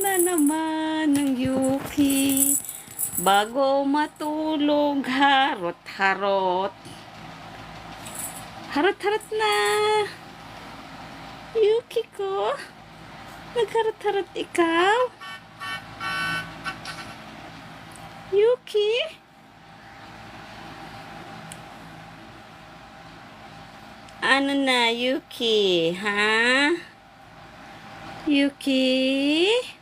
na naman ng Yuki. Bago matulog, harot-harot. Harot-harot na. Yuki ko. Nagharot-harot ikaw? Yuki? Ano na, Yuki? Ha? Yuki?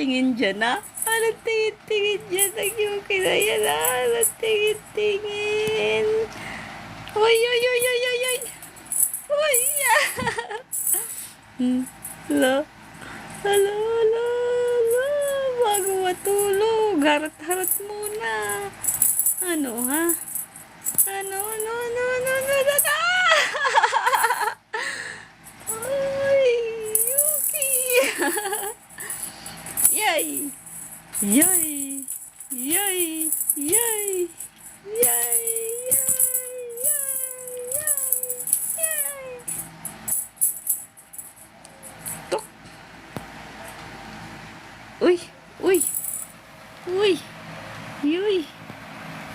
tingin-tingin dyan, ha? Anong tingin-tingin dyan? Ang Yuki na yan, ha? Anong tingin-tingin? Uy, uy, uy, uy, uy, uy! Uy, yeah! Hmm. Hello? Hello, hello, hello. Bago matulog, harot-harot muna.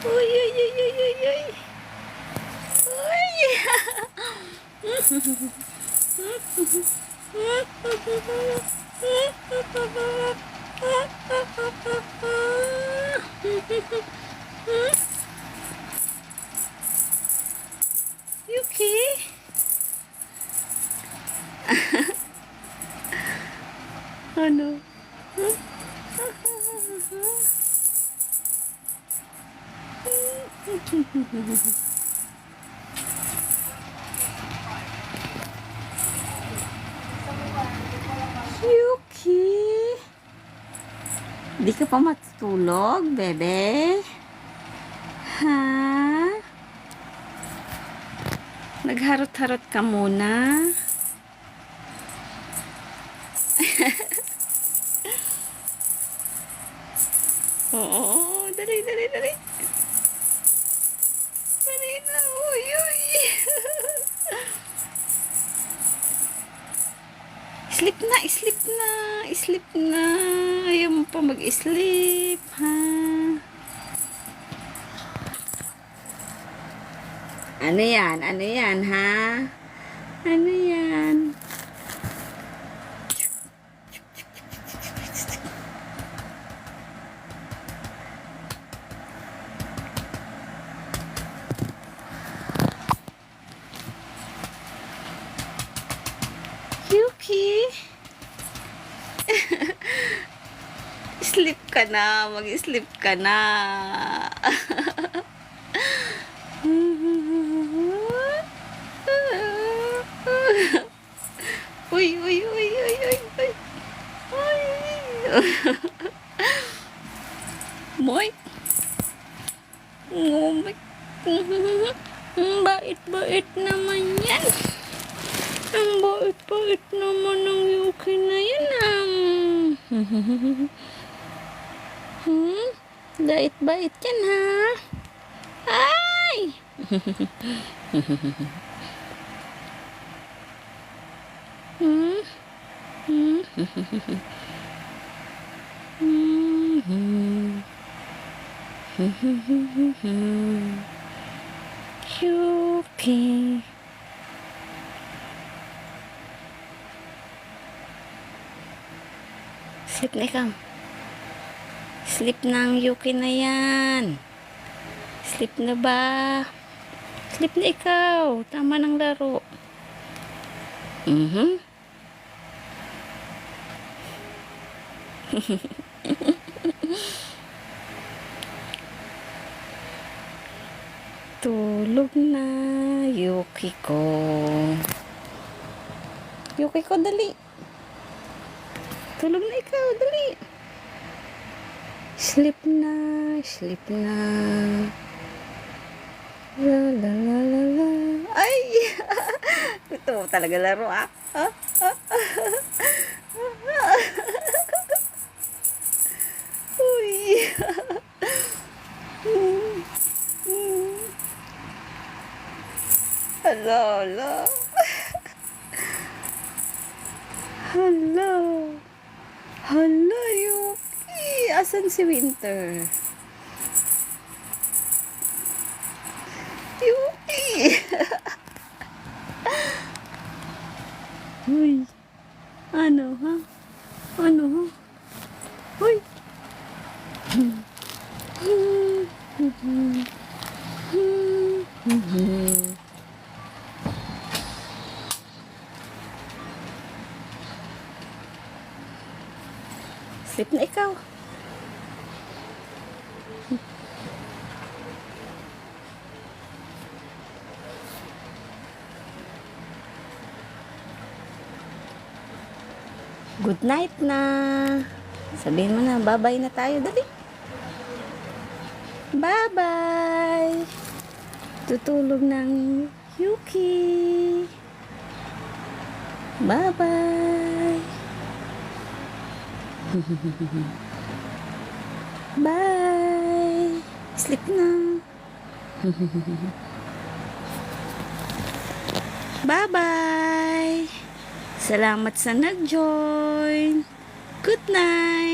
Uy, uy, uy, uy, uy, uy. Uy. Ha ha ha ha. Yuki? Di ka pa matutulog, bebe? Ha? Nagharot-harot ka muna? Oo, Sleep na, sleep na, sleep na. Ayaw mo pa mag-sleep, ha? Ano yan? Ano yan, ha? Ano yan? Ka na. Mag-sleep ka na. uy, uy, uy, uy, uy, uy. Moy. Ngumik. Bait-bait naman yan. Ang bait-bait naman ng Yuki na yan. Um. Hmm? Bait-bait yan ha. Ay! hmm? Hmm? Hmm? Yuki. Sleep na ikaw. Sleep na ang Yuki na yan. Sleep na ba? Sleep na ikaw. Tama ng laro. Mhm. Tulog na, Yuki ko. Yuki ko, dali. Tulog na ikaw, dali. Sleep na, sleep na. La la la la la. Ay! Ito talaga laro ah. Uy. Hmm. Hmm. Hala, hala. Asan si Winter? Yuki. Uy. Ano, ha? Ano, ha? Uy. Sleep na ikaw. Good night na. Sabihin mo na, bye-bye na tayo. Dali. Bye-bye. Tutulog ng Yuki. Bye-bye. Bye. Sleep na. Bye-bye. Salamat sa nag-join. Good night.